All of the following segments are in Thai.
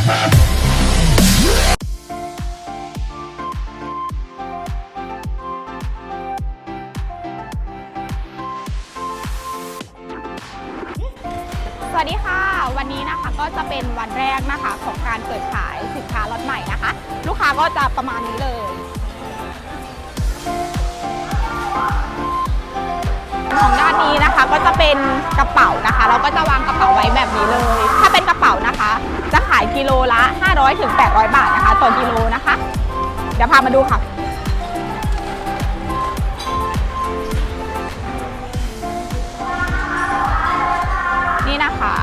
สวัสดีค่ะ วันนี้นะคะก็จะเป็นวันแรกนะคะของการเปิดขายสินค้าล็อตใหม่นะคะ ลูกค้าก็จะประมาณนี้เลยของด้านนี้นะคะก็จะเป็นกระเป๋านะคะ เราก็จะวางกระเป๋าไว้แบบนี้เลย ถ้าเป็นกระเป๋านะคะ กิโลละ 500ถึง800 บาทนะคะ ต่อกิโลนะคะ เดี๋ยวพามาดูค่ะ นี่นะคะ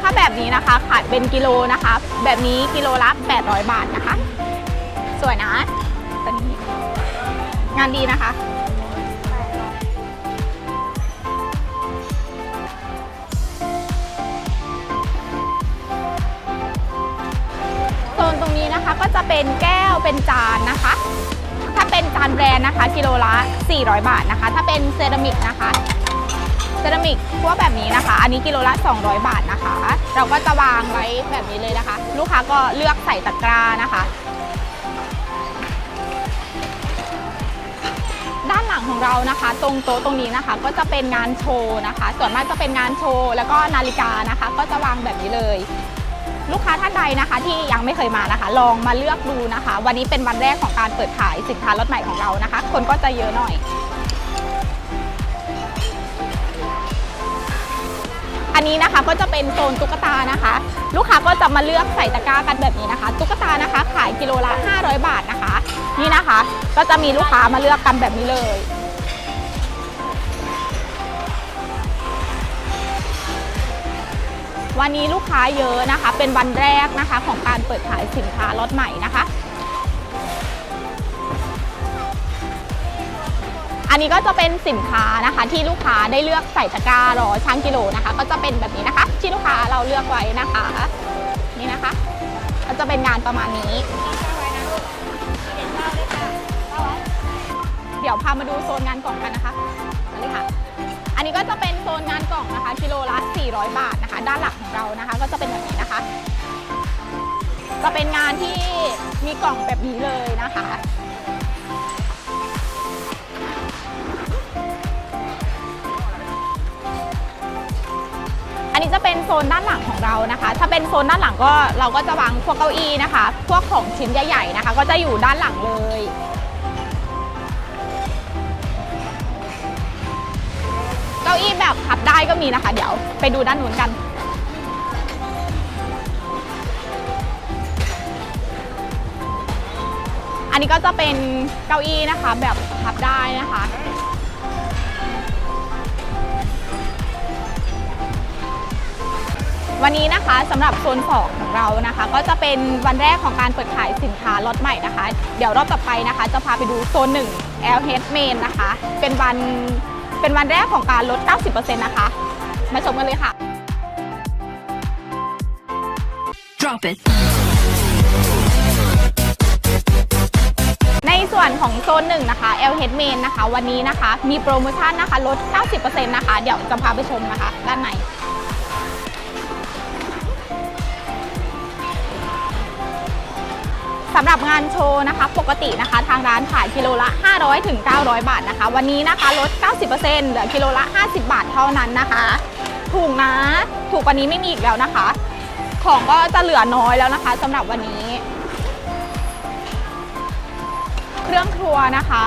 ถ้าแบบนี้นะคะขายเป็นกิโลนะคะ แบบนี้กิโลละ 800 บาทนะคะ สวยนะตัวนี้งานดีนะคะ ตรงนี้นะคะก็จะเป็นแก้วเป็นจานนะคะ ถ้าเป็นจานแบรนด์นะคะกิโลละ 400 บาทนะคะ ถ้าเป็นเซรามิกนะคะเซรามิกพวกแบบนี้นะคะ อันนี้กิโลละ 200 บาทนะคะ เราก็จะวางไว้แบบนี้เลยนะคะ ลูกค้าก็เลือกใส่ตะกร้านะคะ ด้านหลังของเรานะคะ ตรงโต๊ะตรงนี้นะคะ ก็จะเป็นงานโชว์นะคะ ส่วนมากจะเป็นงานโชว์แล้วก็นาฬิกานะคะ ก็จะวางแบบนี้เลย ลูกค้าท่านใดนะคะ ที่ยังไม่เคยมานะคะ ลองมาเลือกดูนะคะ วันนี้เป็นวันแรกของการเปิดขายสินค้ารถใหม่ของเรานะคะ คนก็จะเยอะหน่อย อันนี้นะคะก็จะเป็นโซนตุ๊กตานะคะ ลูกค้าก็จะมาเลือกใส่ตะกร้ากันแบบนี้นะคะ ตุ๊กตานะคะ ขายกิโลละ 500 บาทนะคะ นี่นะคะ ก็จะมีลูกค้ามาเลือกกันแบบนี้เลย วันนี้ลูกค้าเยอะนะคะ เป็นวันแรกนะคะของการเปิดขายสินค้าล็อตใหม่นะคะ อันนี้ก็จะเป็นสินค้านะคะที่ลูกค้าได้เลือกใส่ตะกร้ารอช่างกิโลนะคะ ก็จะเป็นแบบนี้นะคะ ที่ลูกค้าเราเลือกไว้นะคะ นี่นะคะ ก็จะเป็นงานประมาณนี้เดี๋ยวพามาดูโซนงานกล่องกันนะคะมาเลยค่ะ อันนี้ก็จะเป็นโซนงานกล่อง 400 บาทนะคะ ด้านหลังของเรานะคะ ก็จะเป็นแบบนี้นะคะ จะเป็นงานที่มีกล่องแบบนี้เลยนะคะอันนี้จะเป็นโซนด้านหลังของเรานะคะ ถ้าเป็นโซนด้านหลังก็เราก็จะวางพวกเก้าอี้นะคะ พวกของชิ้นใหญ่ๆนะคะ ก็จะอยู่ด้านหลังเลย ก้าอี้แบบพับได้ก็มีนะคะ เดี๋ยวไปดูด้านนู้นกัน อันนี้ก็จะเป็นเก้าอี้นะคะ แบบพับได้นะคะวันนี้นะคะสำหรับโซน2ของเรานะคะ ก็จะเป็นวันแรกของการเปิดขายสินค้าล็อตใหม่นะคะ เดี๋ยวรอบต่อไปนะคะ จะพาไปดูโซน1 L Head Main นะคะ เป็นวัน เป็นวันแรกของการลด 90%นะคะ มาชมกันเลยค่ะ Drop it. ในส่วนของโซนหนึ่งนะคะ L Head Main นะคะ วันนี้นะคะ มีโปรโมชั่นนะคะ ลด 90%นะคะ เดี๋ยวจะพาไปชมนะคะ ด้านใน สำหรับงานโชว์นะคะ ปกตินะคะ ทางร้านขายกิโลละ 500ถึง900 บาทนะคะ วันนี้นะคะลด 90%เหลือกิโลละ 50 บาทเท่านั้นนะคะ ถูกนะ ถูกกว่านี้ไม่มีอีกแล้วนะคะ ของก็จะเหลือน้อยแล้วนะคะสำหรับวันนี้ เครื่องครัวนะคะ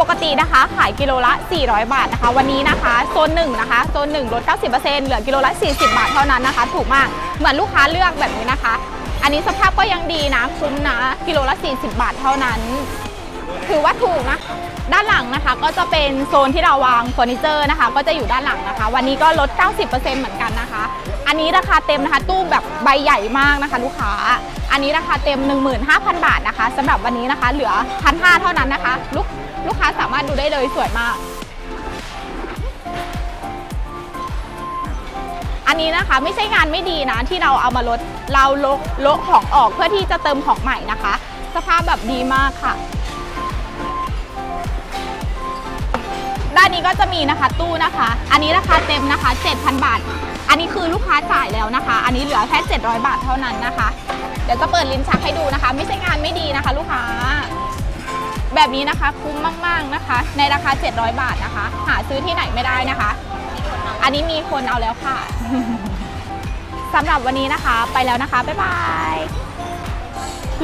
ปกตินะคะขายกิโลละ 400 บาทนะคะ วันนี้นะคะโซนหนึ่งนะคะโซนหนึ่งลด 90%เหลือกิโลละ 40 บาทเท่านั้นนะคะ ถูกมากเหมือนลูกค้าเลือกแบบนี้นะคะ อันนี้สภาพก็ยังดีนะคุ้มนะ กิโลละ 40 บาทเท่านั้น ถือว่าถูกนะ ด้านหลังนะคะก็จะเป็นโซนที่เราวางเฟอร์นิเจอร์นะคะ ก็จะอยู่ด้านหลังนะคะ วันนี้ก็ลด 90%เหมือนกันนะคะ อันนี้ราคาเต็มนะคะตู้แบบใบใหญ่มากนะคะ ลูกค้า อันนี้ราคาเต็ม 15,000 บาทนะคะสำหรับวันนี้นะคะ เหลือ 1,500 เท่านั้นนะคะ ลูกลูกค้าสามารถดูได้เลยสวยมาก อันนี้นะคะไม่ใช่งานไม่ดีนะที่เราเอามาลดเราลดลดของออกเพื่อที่จะเติมของใหม่นะคะ สภาพแบบดีมากค่ะ ด้านนี้ก็จะมีนะคะตู้นะคะ อันนี้ราคาเต็มนะคะ 7,000 บาท อันนี้คือลูกค้าจ่ายแล้วนะคะ อันนี้เหลือแค่700 บาทเท่านั้นนะคะ เดี๋ยวจะเปิดลิ้นชักให้ดูนะคะ ไม่ใช่งานไม่ดีนะคะ ลูกค้าแบบนี้นะคะคุ้มมาก ๆ นะคะ ในราคา 700 บาทนะคะ หาซื้อที่ไหนไม่ได้นะคะ อันนี้มีคนเอาแล้วค่ะ สำหรับวันนี้นะคะ ไปแล้วนะคะ บ๊ายบาย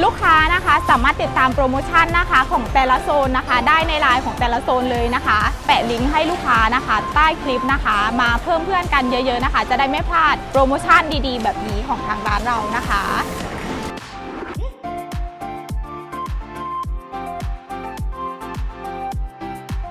ลูกค้านะคะสามารถติดตามโปรโมชั่นนะคะของแต่ละโซนนะคะ ได้ในไลน์ของแต่ละโซนเลยนะคะ แปะลิงก์ให้ลูกค้านะคะ ใต้คลิปนะคะ มาเพิ่มเพื่อนกันเยอะ ๆนะคะ จะได้ไม่พลาดโปรโมชั่นดีๆ แบบนี้ของทางร้านเรานะคะ